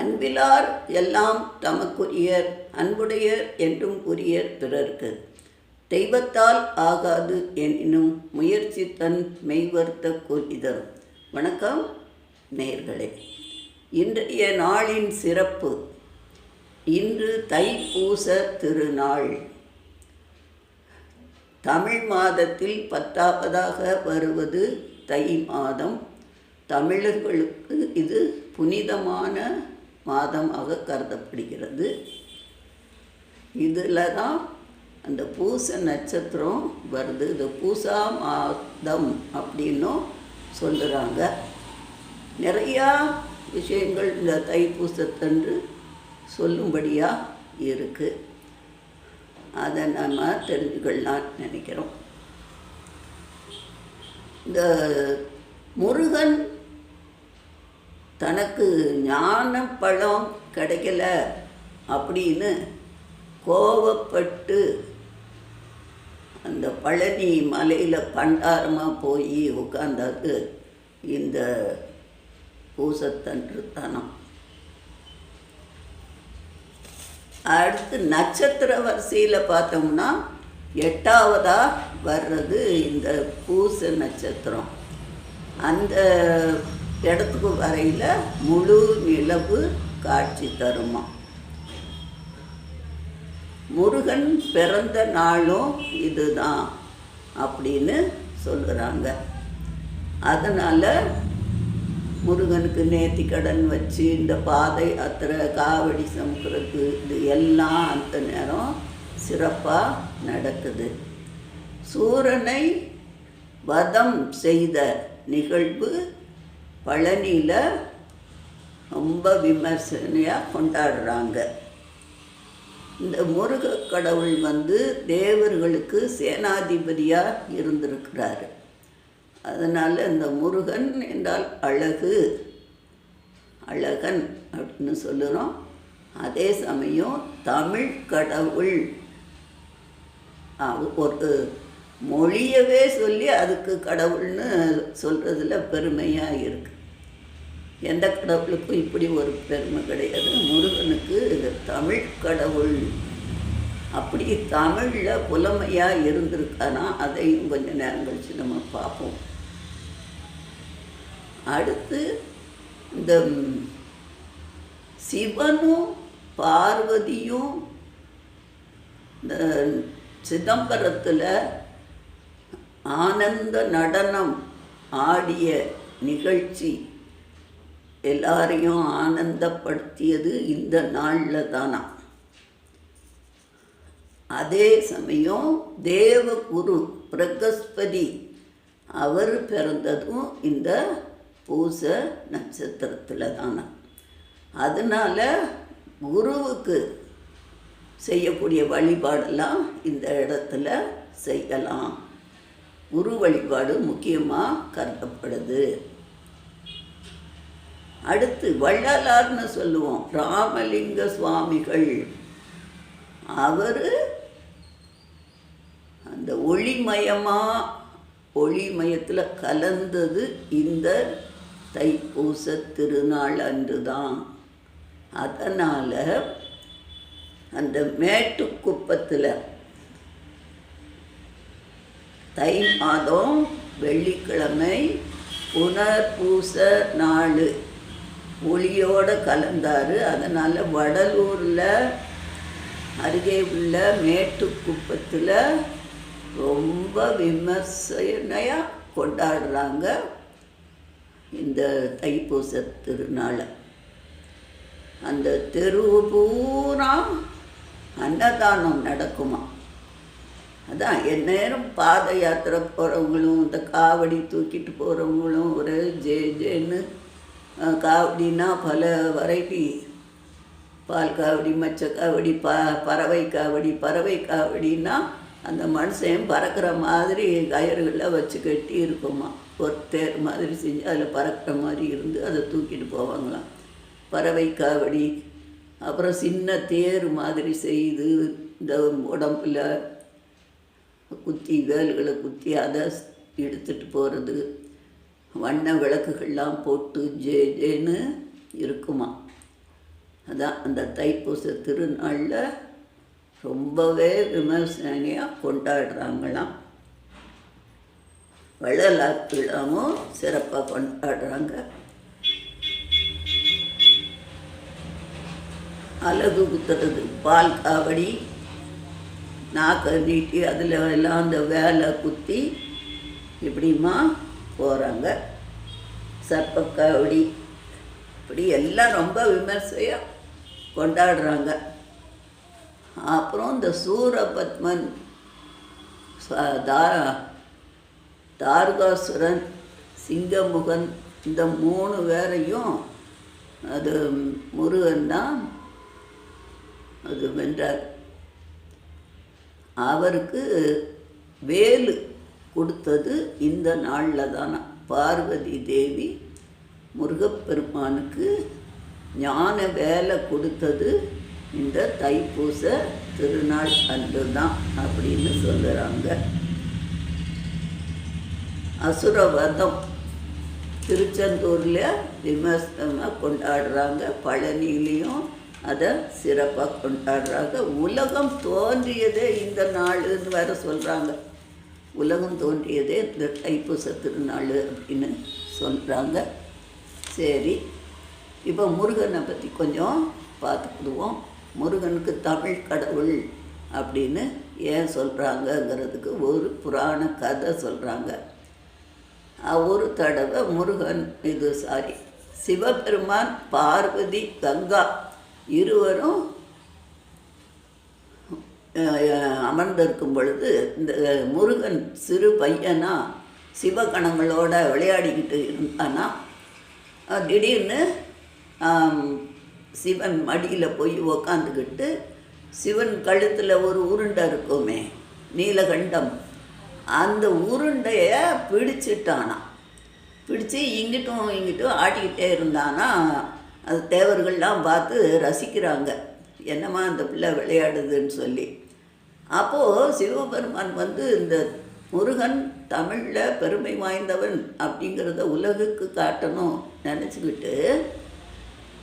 அன்பிலார் எல்லாம் தமக்குரியர் அன்புடையர் என்றும் உரியர் பிறர்க்கு. தெய்வத்தால் ஆகாது எனினும் முயற்சி தன் மெய்வர்த்த கூறிதரும் வணக்கம் நேர்களே இன்றைய நாளின் சிறப்பு. இன்று தைப்பூச திருநாள். தமிழ் மாதத்தில் பத்தாவதாக வருவது தை மாதம். தமிழர்களுக்கு இது புனிதமான மாதமாக கருதப்படுகிறது. இதில் தான் அந்த பூச நட்சத்திரம் வருது. இது பூசா மாதம் அப்படின்னும் சொல்லுறாங்க நிறையா விஷயங்கள் இந்த தைப்பூசத்தன்று சொல்லும்படியாக இருக்குது அதை நம்ம தெரிஞ்சுக்கலாம்னு நினைக்கிறோம். இந்த முருகன் தனக்கு ஞான பழம் கிடைக்கல அப்படின்னு கோவப்பட்டு அந்த பழனி மலையில் பண்டாரமாக போய் உட்காந்தாக்கு இந்த பூசத்தன்று தனம் அடுத்து நட்சத்திர வரிசையில் பார்த்தோம்னா எட்டாவதாக வர்றது இந்த பூச நட்சத்திரம். அந்த இடத்துக்கு வரையில் முழு நிலவு காட்சி தருமா. முருகன் பிறந்த நாளும் இதுதான் அப்படின்னு சொல்கிறாங்க அதனால் முருகனுக்கு நேர்த்தி கடன் வச்சு இந்த பாதை யாத்திரை காவடி சமுக்கிறதுக்கு இது எல்லாம் அந்த நேரம் சிறப்பாக நடக்குது. சூரனை வதம் செய்த நிகழ்வு பழனியில் ரொம்ப விமர்சனையாக கொண்டாடுறாங்க. இந்த முருக கடவுள் வந்து தேவர்களுக்கு சேனாதிபதியாக இருந்திருக்கிறாரு. அதனால் இந்த முருகன் என்றால் அழகு. அழகன் அப்படின்னு சொல்லுகிறோம் அதே சமயம் தமிழ் கடவுள். ஒரு மொழியவே சொல்லி அதுக்கு கடவுள்னு சொல்கிறதுல பெருமையாக இருக்குது எந்த கடவுளுக்கும் இப்படி ஒரு பெருமை கிடையாது. முருகனுக்கு இது தமிழ் கடவுள். அப்படி தமிழில் புலமையாக இருந்திருக்கானா அதையும் கொஞ்சம் நேரம் கழித்து நம்ம பார்ப்போம். அடுத்து இந்த சிவனும் பார்வதியும் இந்த சிதம்பரத்தில் ஆனந்த நடனம் ஆடிய நிகழ்ச்சி எல்லாரையும் ஆனந்தப்படுத்தியது இந்த நாளில் தானா. அதே சமயம் தேவகுரு பிரகஸ்பதி அவர் பிறந்ததும் இந்த பூச நட்சத்திரத்தில் தானே. அதனால் குருவுக்கு செய்யக்கூடிய வழிபாடெல்லாம் இந்த இடத்துல செய்யலாம். குரு வழிபாடு முக்கியமாக கருதப்படுது. அடுத்து வள்ளலார்னு சொல்லுவோம். ராமலிங்க சுவாமிகள். அவர் அந்த ஒளிமயமாக ஒளிமயத்தில் கலந்தது இந்த தைப்பூச திருநாள் அன்று தான் அதனால் அந்த மேட்டுக்குப்பத்தில் தை மாதம் வெள்ளிக்கிழமை புனர்பூச நாள். ஒளியோடு கலந்தார். அதனால் வடலூரில் அருகே உள்ள மேட்டுக்குப்பத்தில் ரொம்ப விமர்சனையாக கொண்டாடுறாங்க இந்த தைப்பூச திருநாளை. அந்த தெரு பூரா அன்னதானம் நடக்குமா? அதான் எந்நேரம் பாத யாத்திரை போகிறவங்களும் இந்த காவடி தூக்கிட்டு போகிறவங்களும் ஒரு ஜே ஜேன்னு காவடினா பல வெரைட்டி பால் காவடி மச்ச காவடி ப பறவை காவடி பறவை காவடின்னா அந்த மனுஷன் பறக்கிற மாதிரி கயிறுகளில் வச்சு கட்டி இருக்குமா ஒரு தேர் மாதிரி செஞ்சு அதில் பறக்கிற மாதிரி இருந்து அதை தூக்கிட்டு போவாங்களாம். பறவை காவடி அப்புறம் சின்ன தேர் மாதிரி செய்து இந்த உடம்புல குத்தி வேல்களை குத்தி அதை எடுத்துகிட்டு போகிறது வண்ண விளக்குகள்லாம் போட்டு ஜே ஜேன்னு இருக்குமா? அதான் அந்த தைப்பூச திருநாளில் ரொம்பவே விமர்சனையாக கொண்டாடுறாங்களாம். வள்ளலார் விழாவும் சிறப்பாக கொண்டாடுறாங்க. அழகு குத்துறது பால் காவடி நாக்கை நீட்டி அதில் எல்லாம் அந்த வேலை குத்தி இப்படிமா போகிறாங்க சர்ப்பக்காவடி இப்படி எல்லாம் ரொம்ப விமர்சையாக கொண்டாடுறாங்க. அப்புறம் இந்த சூரபத்மன் தாரா தார்காசுரன் சிங்கமுகன் இந்த மூணு பேரையும் அது முருகன் தான் அது வென்றார். அவருக்கு வேலு கொடுத்தது இந்த நாளில் தானா. பார்வதி தேவி முருகப்பெருமானுக்கு ஞான வேலை கொடுத்தது இந்த தைப்பூச திருநாள் அன்று தான் அப்படின்னு சொல்லுறாங்க. அசுரவதம் திருச்செந்தூரில் விமர்சனமாக கொண்டாடுறாங்க. பழனியிலையும் அதை சிறப்பாக கொண்டாடுறாங்க உலகம் தோன்றியதே இந்த நாளுன்னு வேற சொல்கிறாங்க உலகம் தோன்றியதே இந்த தைப்பூச திருநாள் அப்படின்னு சொல்கிறாங்க சரி இப்போ முருகனை பற்றி கொஞ்சம் பார்த்துக்கிடுவோம். முருகனுக்கு தமிழ் கடவுள் அப்படின்னு ஏன் சொல்கிறாங்கங்கிறதுக்கு ஒரு புராண கதை சொல்கிறாங்க ஒரு தடவை முருகன் இது சாரி சிவபெருமான் பார்வதி கங்கா இருவரும் அமர்ந்திருக்கும் பொழுது இந்த முருகன் சிறு பையனா சிவகணங்களோட விளையாடிக்கிட்டு இருந்தானா. திடீர்னு சிவன் மடியில் போய் உக்காந்துக்கிட்டு சிவன் கழுத்தில் ஒரு உருண்டை இருக்குமே நீலகண்டம். அந்த உருண்டைய பிடிச்சிட்டானாம் பிடிச்சி இங்கிட்டும் இங்கிட்டும் ஆட்டிக்கிட்டே இருந்தானா. அது தேவர்கள்லாம் பார்த்து ரசிக்கிறாங்க. என்னம்மா அந்த பிள்ளை விளையாடுதுன்னு சொல்லி. அப்போது சிவபெருமான் வந்து இந்த முருகன் தமிழில் பெருமை வாய்ந்தவன் அப்படிங்கிறத உலகுக்கு காட்டணும் நினச்சிக்கிட்டு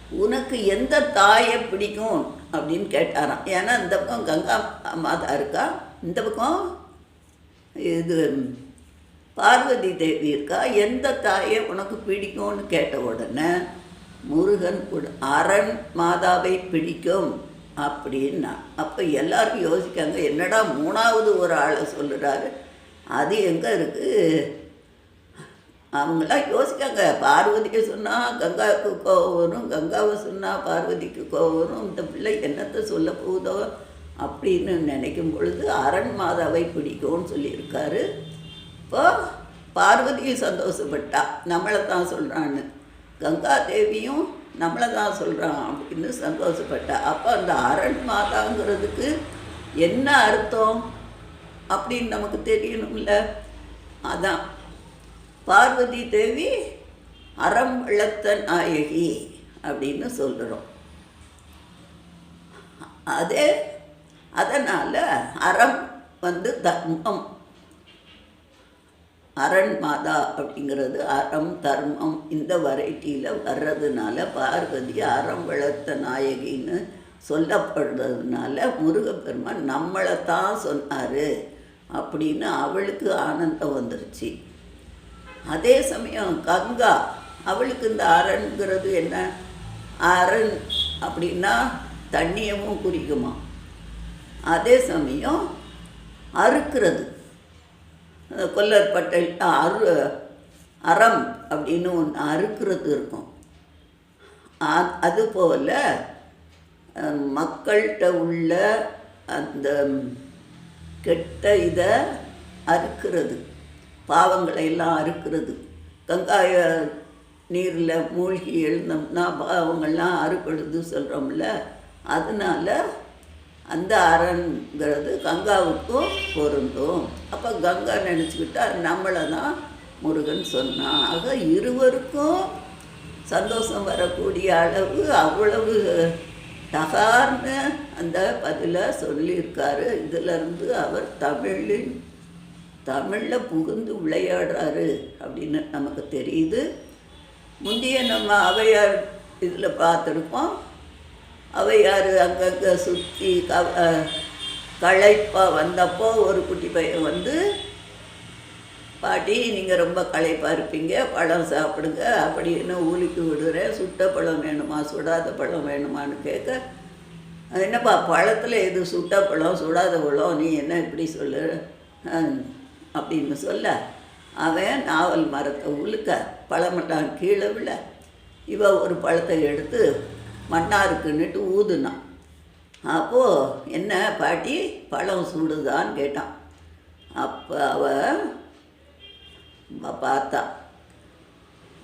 உனக்கு எந்த தாயை பிடிக்கும்? அப்படின்னு கேட்டாராம். ஏன்னா இந்த பக்கம் கங்கா மாதா இருக்கா? இந்த பக்கம் இது பார்வதி தேவி இருக்கா? எந்த தாயை உனக்கு பிடிக்கும்னு கேட்ட உடனே முருகன் அரண் மாதாவை பிடிக்கும் அப்படின்னா அப்போ எல்லாரும் யோசிக்காங்க என்னடா மூணாவது ஒரு ஆளை சொல்லுறாரு. அது எங்கே இருக்குது அவங்களாம் யோசிக்காங்க பார்வதிக்கு சொன்னால் கங்காவுக்கு கோவம் வரும் கங்காவை சொன்னால் பார்வதிக்கு கோவம் வரும் இந்த பிள்ளை என்னத்தை சொல்ல போகுதோ அப்படின்னு நினைக்கும் பொழுது அரண் மாதாவை பிடிக்கும்னு சொல்லியிருக்காரு. இப்போ பார்வதியும் சந்தோஷப்பட்டா நம்மளை தான் சொல்கிறான்னு கங்கா தேவியும் நம்மளை தான் சொல்கிறான் அப்படின்னு சந்தோஷப்பட்டா. அப்போ அந்த அரண் மாதாங்கிறதுக்கு என்ன அர்த்தம் அப்படின்னு நமக்கு தெரியணும்ல. அதான். பார்வதி தேவி அறம் இழத்த நாயகி அப்படின்னு சொல்கிறோம் அதே அதனால் அறம் வந்து தர்மம். அரண் மாதா அப்படிங்கிறது அறம் தர்மம் இந்த வெரைட்டியில் வர்றதுனால பார்வதி அறம் வளர்த்த நாயகின்னு சொல்லப்படுறதுனால முருகப்பெருமான் நம்மளை தான் சொன்னார் அப்படின்னு அவளுக்கு ஆனந்தம் வந்துருச்சு. அதே சமயம் கங்கா அவளுக்கு இந்த அரண்ங்கிறது என்ன? அரண் அப்படின்னா தண்ணியமும் குறிக்குமா அதே சமயம் அறுக்கிறது. கொல்லற்பட்டை அரு அறம் அப்படின்னு ஒன்று அறுக்கிறது இருக்கும். அதுபோல் மக்கள்கிட்ட உள்ள அந்த கெட்ட இதை அறுக்கிறது. பாவங்களை எல்லாம் அறுக்கிறது. கங்காய நீரில் மூழ்கி எழுந்தோம்னா பாவங்கள்லாம் அறுப்படுது சொல்கிறோம்ல அதனால அந்த அரண்கிறது கங்காவுக்கும் பொருந்தும். அப்போ கங்கா நினச்சிக்கிட்டா நம்மளை தான் முருகன் சொன்னான் ஆக இருவருக்கும் சந்தோஷம் வரக்கூடிய அளவு அவ்வளவு தகார்னு அந்த பதிலை சொல்லியிருக்காரு. இதிலிருந்து அவர் தமிழின் தமிழில் புகுந்து விளையாடுறாரு அப்படின்னு நமக்கு தெரியுது. முந்தைய நம்ம அவையார் இதில் பார்த்துருக்கோம் அவையார் அங்கங்கே சுற்றி க களைப்பாக வந்தப்போ ஒரு குட்டி பையன் வந்து பாட்டி நீங்கள் ரொம்ப களைப்பாக இருப்பீங்க பழம் சாப்பிடுங்க அப்படின்னு ஊலிக்கு விடுறேன் சுட்ட பழம் வேணுமா சுடாத பழம் வேணுமான்னு கேட்க என்னப்பா பழத்தில் எது சுட்ட பழம் சுடாத பழம் நீ என்ன இப்படி சொல்லு? அப்படின்னு சொல்ல அவன் நாவல் மரத்தை உழுக்க பழமெல்லாம் கீழே விழ இவ ஒரு பழத்தை எடுத்து மண்ணாருக்குன்னுட்டு ஊதுனான். அப்போது என்ன பாட்டி பழம் சுடுதான்னு கேட்டான். அப்போ அவ பார்த்தா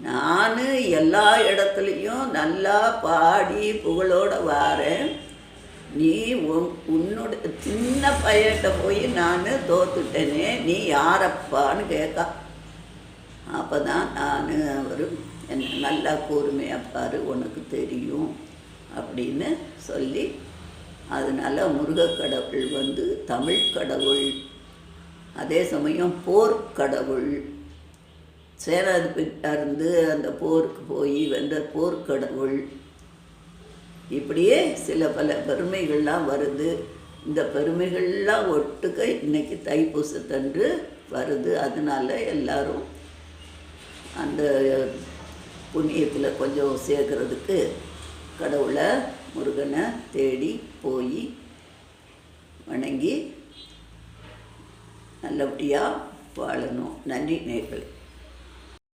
நான் எல்லா இடத்துலையும் நல்லா பாடி புகழோட வாரேன். நீ உன்னோட சின்ன பையன்கிட்ட போய் நான் தோத்துட்டேனே நீ யாரப்பான்னு கேட்கா அப்போ தான் நான் அவர் என்ன நல்லா கூர்மையாப்பார் உனக்கு தெரியும். அப்படின்னு சொல்லி அதனால் முருகக்கடவுள் வந்து தமிழ் கடவுள். அதே சமயம் போர்க்கடவுள் சேனாதிபதியா இருந்து அந்த போருக்கு போய் வென்ற போர்க்கடவுள் இப்படியே சில பல பெருமைகள்லாம் வருது. இந்த பெருமைகள்லாம் ஒட்டுக்க இன்னைக்கு தைப்பூசத்தன்று வருது. அதனால எல்லாரும் அந்த புண்ணியத்தில் கொஞ்சம் சேர்க்கறதுக்கு கடவுளை முருகனை தேடி போய் வணங்கி நல்லபடியாக வாழணும். நன்றி நேர்களே.